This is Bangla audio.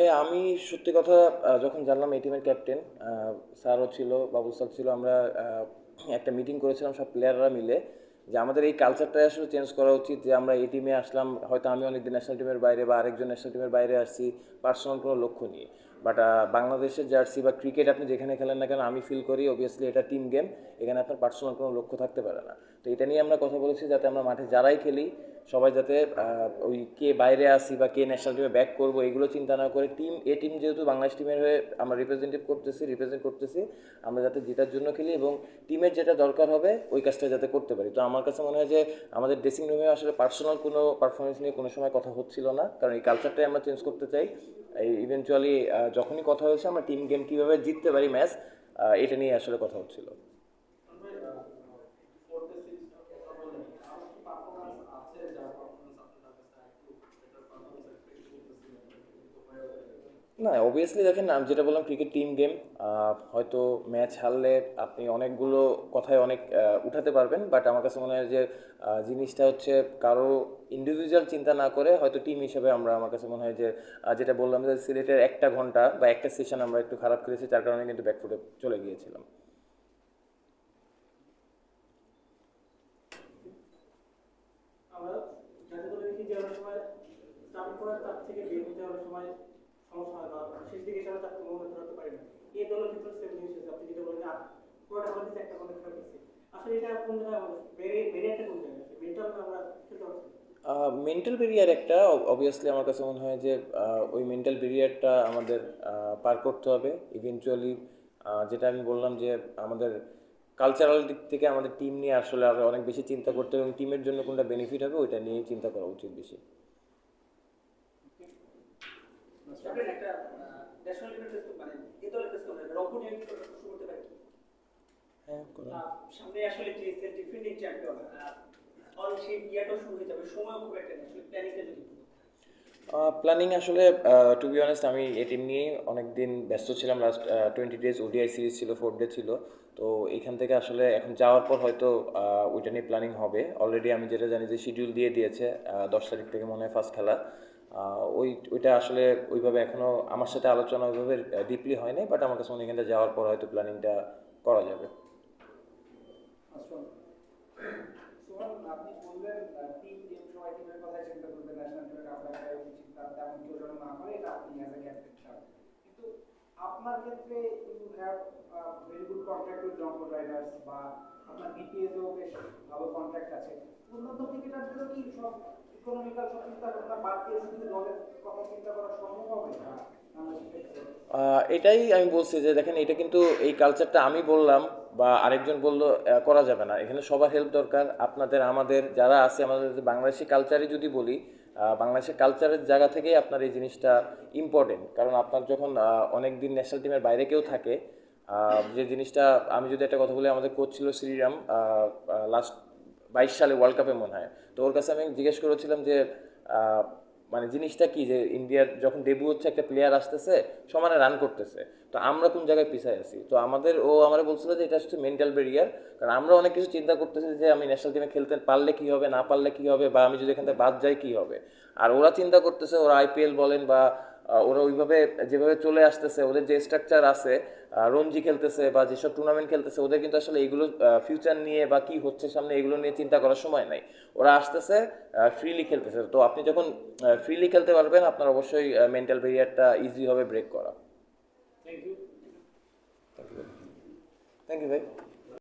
ভাই, আমি সত্যি কথা যখন জানলাম এই টিমের ক্যাপ্টেন স্যারও ছিল বাবু স্যার ছিল, আমরা একটা মিটিং করেছিলাম সব প্লেয়াররা মিলে যে আমাদের এই কালচারটাই আসলে চেঞ্জ করা উচিত, যে আমরা এই টিমে আসলাম, হয়তো আমি অনেকদিন ন্যাশনাল টিমের বাইরে বা আরেকজন ন্যাশনাল টিমের বাইরে আসছি পার্সোনাল কোনো লক্ষ্য নিয়ে। বাট বাংলাদেশের জার্সি বা ক্রিকেট আপনি যেখানে খেলেন না কেন, আমি ফিল করি অবভিয়াসলি এটা টিম গেম এখানে আপনার পার্সোনাল কোনো লক্ষ্য থাকতে পারে না। তো এটা নিয়ে আমরা কথা বলেছি যাতে আমরা মাঠে যারাই খেলি, সবাই যাতে ওই কে বাইরে আসি বা কে ন্যাশনাল টিমে ব্যাক করব, এগুলো চিন্তা না করে টিম এ টিম যেহেতু বাংলাদেশ টিমের হয়ে আমরা রিপ্রেজেন্টেটিভ করতেছি রিপ্রেজেন্ট করতেছি, আমরা যাতে জেতার জন্য খেলি এবং টিমের যেটা দরকার হবে, ওই কাজটা যাতে করতে পারি। তো আমার কাছে মনে হয় যে আমাদের ড্রেসিং রুমে আসলে পার্সোনাল কোনো পারফরমেন্স নিয়ে কোনো সময় কথা হচ্ছিল না, কারণ এই কালচারটাই আমরা চেঞ্জ করতে চাই। এই ইভেনচুয়ালি যখনই কথা হয়েছে আমরা টিম গেম কীভাবে জিততে পারি ম্যাচ এটা নিয়ে আসলে কথা হচ্ছিল। না অবভিয়াসলি দেখেন, আমি যেটা বললাম ক্রিকেট টিম গেম হয়তো ম্যাচ হারলে আপনি অনেকগুলো কথায় অনেক উঠাতে পারবেন বাট আমার কাছে মনে হয় যে জিনিসটা হচ্ছে কারও ইন্ডিভিজুয়াল চিন্তা না করে হয়তো টিম হিসেবে আমরা, আমার কাছে মনে হয় যে যেটা বললাম যে, সিলেটের একটা ঘণ্টা বা একটা সেশন আমরা একটু খারাপ করেছি, যার কারণে কিন্তু ব্যাকফুটে চলে গিয়েছিলাম। আমরা যাতে করে দেখি যে, অনেক সময় চাপ থেকে বের হতে অনেক সময় সমস্যা হয় বা শেষ দিকে কোনো মনে না। এই ক্ষেত্রে সেম জিনিস আপনি যেটা বলেন পুরোটা একটা কোনো করছে আসলে এটা কোন জায়গায় ভেরিয়েন্টটা কোন জায়গায় আমরা পারছি মেন্টাল ব্যারিয়ার একটা অবভিয়াসলি আমার কাছে মনে হয় যে ওই মেন্টাল ব্যারিয়ারটা আমাদের পার করতে হবে। ইভেনচুয়ালি যেটা আমি বললাম যে, আমাদের কালচারাল দিক থেকে আমাদের টিম নিয়ে আসলে আরও অনেক বেশি চিন্তা করতে হবে এবং টিমের জন্য কোনটা বেনিফিট হবে, ওইটা নিয়েই চিন্তা করা উচিত বেশি। প্ল্যানিং আসলে টু বি অনেস্ট আমি এই টিম নিয়েই অনেক দিন ব্যস্ত ছিলাম। Last twenty days ODI series ছিল ফোর ডে ছিল। তো এখান থেকে আসলে এখন যাওয়ার পর হয়তো ওইটা নিয়ে প্ল্যানিং হবে। অলরেডি আমি যেটা জানি যে শিডিউল দিয়ে দিয়েছে দশ তারিখ থেকে মনে হয় ফার্স্ট খেলা। ওই, ওইটা আসলে ওইভাবে এখনও আমার সাথে আলোচনা ওইভাবে ডিপলি হয়নি বাট আমার কাছে মনে এখানটা যাওয়ার পর হয়তো প্ল্যানিংটা করা যাবে। আপনার ক্ষেত্রে ইউ হ্যাভ রাইডার্স বা আপনার বেশ ভালো কন্ট্রাক্ট আছে। উন্নত ক্রিকেটারদেরও কি সব ইকোনমিক্যাল সব চিন্তা ভাবনা বাদ দিয়ে শুধু দলের কথা চিন্তা করা সম্ভব হবে না এটাই আমি বলছি যে দেখেন, এটা কিন্তু এই কালচারটা আমি বললাম বা আরেকজন বলল করা যাবে না। এখানে সবার হেল্প দরকার, আপনাদের, আমাদের যারা আছে, আমাদের বাংলাদেশি কালচারই যদি বলি বাংলাদেশের কালচারের জায়গা থেকেই আপনার এই জিনিসটা ইম্পর্টেন্ট কারণ আপনার যখন অনেক দিন ন্যাশনাল টিমের বাইরে কেউ থাকে যে জিনিসটা আমি যদি একটা কথা বলি, আমাদের কোচ ছিল শ্রীরাম লাস্ট বাইশ সালে ওয়ার্ল্ড কাপে মনে হয়। তো ওর কাছে আমি জিজ্ঞেস করেছিলাম যে মানে জিনিসটা কি যে ইন্ডিয়ার যখন ডেবু হচ্ছে, একটা প্লেয়ার আসতেছে, সমানে রান করতেছে। তো আমরা কোন জায়গায় পিছায় আছি? তো আমাদের, ও আমার বলছিল যে এটা হচ্ছে মেন্টাল ব্যারিয়ার কারণ আমরা অনেক কিছু চিন্তা করতেছি যে আমি ন্যাশনাল টিমে খেলতে পারলে কি হবে, না পারলে কি হবে, বা আমি যদি এখান থেকে বাদ যাই কি হবে? আর ওরা চিন্তা করতেছে, ওরা আইপিএল বলেন বা ওরা ওইভাবে যেভাবে চলে আসতেছে ওদের যে স্ট্রাকচার আছে রঞ্জি খেলতেছে বা যেসব টুর্নামেন্ট খেলতেছে ওদের কিন্তু আসলে এইগুলো ফিউচার নিয়ে বা কি হচ্ছে সামনে এগুলো নিয়ে চিন্তা করার সময় নাই। ওরা আসতেছে ফ্রিলি খেলতেছে। তো আপনি যখন ফ্রিলি খেলতে পারবেন আপনার অবশ্যই মেন্টাল ব্যারিয়ারটা ইজি হবে ব্রেক করা। থ্যাংক ইউ থ্যাংক ইউ ভাই।